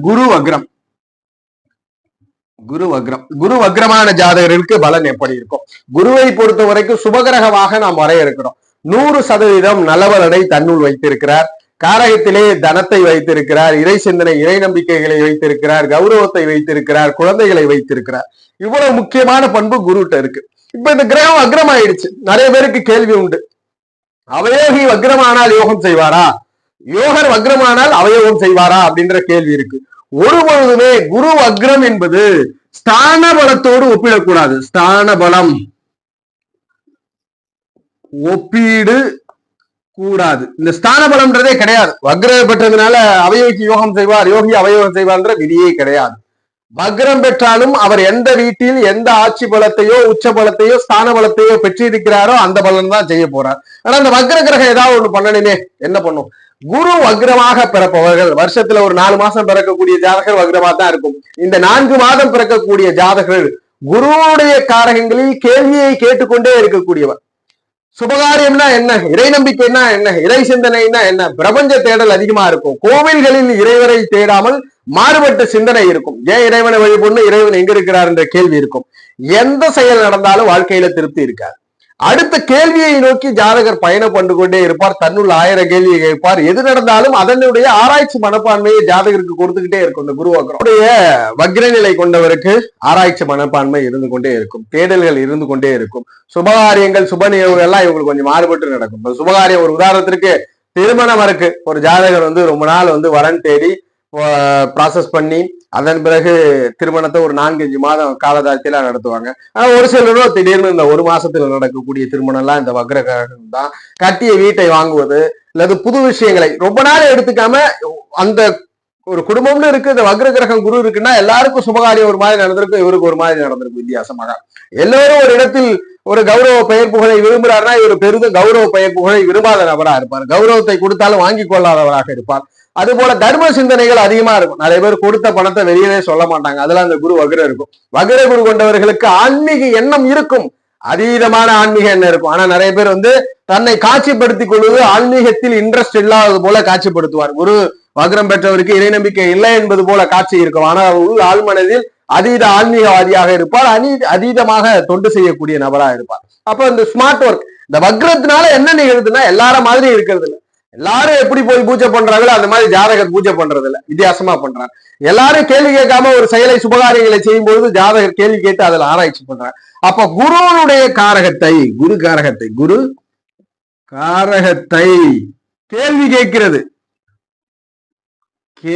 குரு வக்ரம். குரு வக்ரம். குரு வக்ரமான ஜாதகர்களுக்கு பலன் எப்படி இருக்கும்? குருவை பொறுத்த வரைக்கும் சுபகிரகமாக நாம் வரைய இருக்கிறோம் நூறு சதவீதம் நலவலனை தன்னுள் வைத்திருக்கிறார். காரகத்திலே தனத்தை வைத்திருக்கிறார். இறை சிந்தனை இறை நம்பிக்கைகளை வைத்திருக்கிறார். கௌரவத்தை வைத்திருக்கிறார். குழந்தைகளை வைத்திருக்கிறார். இவ்வளவு முக்கியமான பண்பு குருட்ட இருக்கு. இப்ப இந்த கிரகம் வக்ரம் ஆயிடுச்சு நிறைய பேருக்கு கேள்வி உண்டு. அவயோகி வக்ரமானால் யோகம் செய்வாரா? யோகர் வக்ரமானால் அவயோகம் செய்வாரா அப்படின்ற கேள்வி இருக்கு. ஒரு பொழுதுமே குரு வக்ரம் என்பது ஸ்தான பலத்தோடு ஒப்பிடக்கூடாது. ஸ்தான பலம் ஒப்பீடு கூடாது. இந்த ஸ்தான பலம்ன்றதே கிடையாது. வக்ரம் பெற்றதுனால அவயோகிக்கு யோகம் செய்வார் யோகி அவயோகம் செய்வார்ன்ற விதியே கிடையாது. வக்ரம் பெற்றாலும் அவர் எந்த வீட்டில் எந்த ஆட்சி பலத்தையோ உச்ச பலத்தையோ ஸ்தான பலத்தையோ பெற்றிருக்கிறாரோ அந்த பலன் தான் செய்ய போறார். ஆனா அந்த வக்ர கிரகம் ஏதாவது ஒண்ணு பண்ணணுமே? என்ன பண்ணும்? குரு வக்ரமாக பிறப்பவர்கள் வருஷத்துல ஒரு நாலு மாசம் பிறக்கக்கூடிய ஜாதகர் வக்ரமா தான் இருக்கும். இந்த நான்கு மாதம் பிறக்கக்கூடிய ஜாதகர்கள் குருவுடைய காரகங்களில் கேள்வியை கேட்டுக்கொண்டே இருக்கக்கூடியவர். சுபகாரியம்னா என்ன? இறை நம்பிக்கைன்னா என்ன? இறை சிந்தனைனா என்ன? பிரபஞ்ச தேடல் அதிகமா இருக்கும். கோவில்களில் இறைவரை தேடாமல் மாறுபட்ட சிந்தனை இருக்கும். ஏன் இறைவனை வழிபடணும் இறைவன் எங்க இருக்கிறார் என்ற கேள்வி இருக்கும். எந்த செயல் நடந்தாலும் வாழ்க்கையில திருப்தி இருக்காது. அடுத்த கேள்வியை நோக்கி ஜாதகர் பயணம் பண்ணு கொண்டே இருப்பார். தன்னுள்ள ஆயிரம் கேள்வியை கேட்பார். எது நடந்தாலும் அதனுடைய ஆராய்ச்சி மனப்பான்மையை ஜாதகருக்கு கொடுத்துக்கிட்டே இருக்கும். இந்த குருவாக்கருடைய வக்ரநிலை கொண்டவருக்கு ஆராய்ச்சி மனப்பான்மை இருந்து கொண்டே இருக்கும். தேடல்கள் இருந்து கொண்டே இருக்கும். சுபகாரியங்கள் சுப நிகழ்வுகள் எல்லாம் இவங்களுக்கு கொஞ்சம் மாறுபட்டு நடக்கும். சுபகாரியம் ஒரு உதாரணத்திற்கு திருமணம் இருக்கு. ஒரு ஜாதகர் வந்து ரொம்ப நாள் வந்து வரன் தேடி ப்ராசஸ் பண்ணி அதன் பிறகு திருமணத்தை ஒரு நான்கஞ்சு மாதம் காலதாரத்தில நடத்துவாங்க. ஆனா ஒரு சிலரும் திடீர்னு இந்த ஒரு மாசத்துல நடக்கக்கூடிய திருமணம் எல்லாம் இந்த வக்ர கிரகம் தான் கட்டிய வீட்டை வாங்குவது அல்லது புது விஷயங்களை ரொம்ப நாள் எடுத்துக்காம அந்த ஒரு குடும்பம்னு இருக்கு இந்த வக்ர கிரகம் குரு இருக்குன்னா எல்லாருக்கும் சுபகாரியம் ஒரு மாதிரி நடந்திருக்கும் இவருக்கு ஒரு மாதிரி நடந்திருக்கும் வித்தியாசமாக. எல்லோரும் ஒரு இடத்தில் ஒரு கௌரவ பெயர் புகழை விரும்புறாருன்னா இவர் பெரிதும் கௌரவ பெயர் புகழை விரும்பாத நபராக இருப்பார். கௌரவத்தை கொடுத்தாலும் வாங்கி கொள்ளாதவராக இருப்பார். அது போல தர்ம சிந்தனைகள் அதிகமா இருக்கும். நிறைய பேர் கொடுத்த பணத்தை வெளியவே சொல்ல மாட்டாங்க. அதெல்லாம் அந்த குரு வக்ர இருக்கும். வக்ர குரு கொண்டவர்களுக்கு ஆன்மீக எண்ணம் இருக்கும். அதீதமான ஆன்மீக எண்ணம் இருக்கும். ஆனா நிறைய பேர் வந்து தன்னை காட்சிப்படுத்திக் கொள்வது ஆன்மீகத்தில் இன்ட்ரெஸ்ட் இல்லாதது போல காட்சிப்படுத்துவார். குரு வக்ரம் பெற்றவருக்கு இறை நம்பிக்கை இல்லை என்பது போல காட்சி இருக்கும். ஆனால் உள் ஆழ்மனதில் அதீத ஆன்மீகவாதியாக இருப்பார். அநீ அதீதமாக தொண்டு செய்யக்கூடிய நபரா இருப்பார். அப்ப இந்த ஸ்மார்ட் ஒர்க் இந்த வக்ரத்தினால என்ன நிகழுதுன்னா எல்லார மாதிரி இருக்கிறது இல்லை. எல்லாரும் எப்படி போய் பூஜை பண்றாங்களோ அந்த மாதிரி ஜாதகர் பூஜை பண்றது இல்ல வித்தியாசமா பண்றாங்க எல்லாரும் கேள்வி கேட்காம ஒரு செயலை சுபகாரியங்களை செய்யும் பொழுது ஜாதகர் கேள்வி கேட்டு அதுல ஆராய்ச்சி பண்றாங்க அப்ப குருவனுடைய காரகத்தை குரு காரகத்தை குரு காரகத்தை கேள்வி கேட்கிறது.